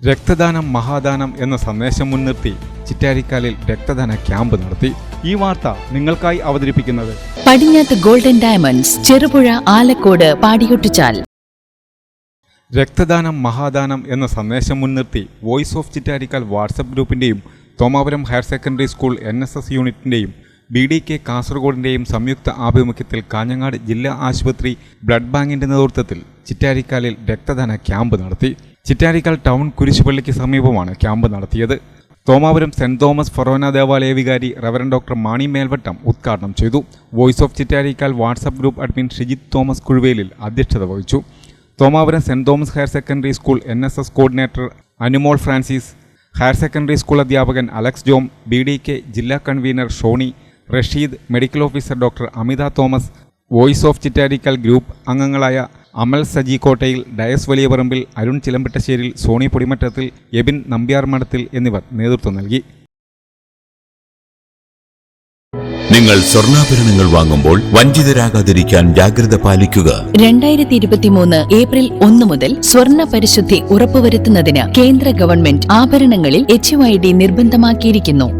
രക്തദാനം മഹാദാനം എന്ന സന്ദേശം മുൻനിർത്തി ചിറ്റാരിക്കാലിൽ രക്തദാന ക്യാമ്പ് നടത്തി ഈ വാർത്ത നിങ്ങൾക്കായി അവതരിപ്പിക്കുന്നത്. Padinjath Golden Diamonds Cherupuzha Alakode Padiyottuchal. രക്തദാനം മഹാദാനം എന്ന സന്ദേശം മുൻനിർത്തി voice of Chittarikkal WhatsApp ഗ്രൂപ്പിന്റെയും Thomapuram higher secondary school N S S യൂണിറ്റിന്റെയും B D K കാസർഗോഡിന്റെയും സംയുക്ത ആഭിമുഖ്യത്തിൽ കാഞ്ഞങ്ങാട് ജില്ലാ ആശുപത്രി ബ്ലഡ് ബാങ്കിന്റെ നേതൃത്വത്തിൽ ചിറ്റാരിക്കാലിൽ രക്തദാന ക്യാമ്പ് നടത്തി ചിറ്റാരിക്കാൽ ടൗൺ കുരിശുപള്ളിക്ക് സമീപമാണ് ക്യാമ്പ് നടത്തിയത്. തോമാപുരം സെന്റ് തോമസ് ഫൊറോന ദേവാലയ വികാരി റവറൻ ഡോക്ടർ മാണി മേൽവട്ടം ഉദ്ഘാടനം ചെയ്തു. Voice of Chittarikkal WhatsApp group admin Shijith Thomas Kuzhuvelil അധ്യക്ഷത വഹിച്ചു. Thomapuram saint Thomas higher secondary school N S S coordinator Anumol Francis higher secondary school അധ്യാപകൻ Alex Jom B D K ജില്ലാ convener Shony Rasheed medical officer doctor Amitha Thomas voice of Chittarikkal group അംഗങ്ങളായ Amal Saji Kottayil Dias Valiyaparambil Arun ചിലമ്പിട്ടശ്ശേരിൽ Sony Podimattathil Abin Nambiar Madathil എന്നിവർ നേതൃത്വം നൽകി. നിങ്ങൾ സ്വർണാഭരണങ്ങൾ വാങ്ങുമ്പോൾ വഞ്ചിതരാകാതിരിക്കാൻ ജാഗ്രത പാലിക്കുക. രണ്ടായിരത്തി ഇരുപത്തിമൂന്ന് ഏപ്രിൽ ഒന്ന് മുതൽ സ്വർണ പരിശുദ്ധി ഉറപ്പുവരുത്തുന്നതിന് കേന്ദ്ര ഗവൺമെന്റ് ആഭരണങ്ങളിൽ എച്ച് നിർബന്ധമാക്കിയിരിക്കുന്നു.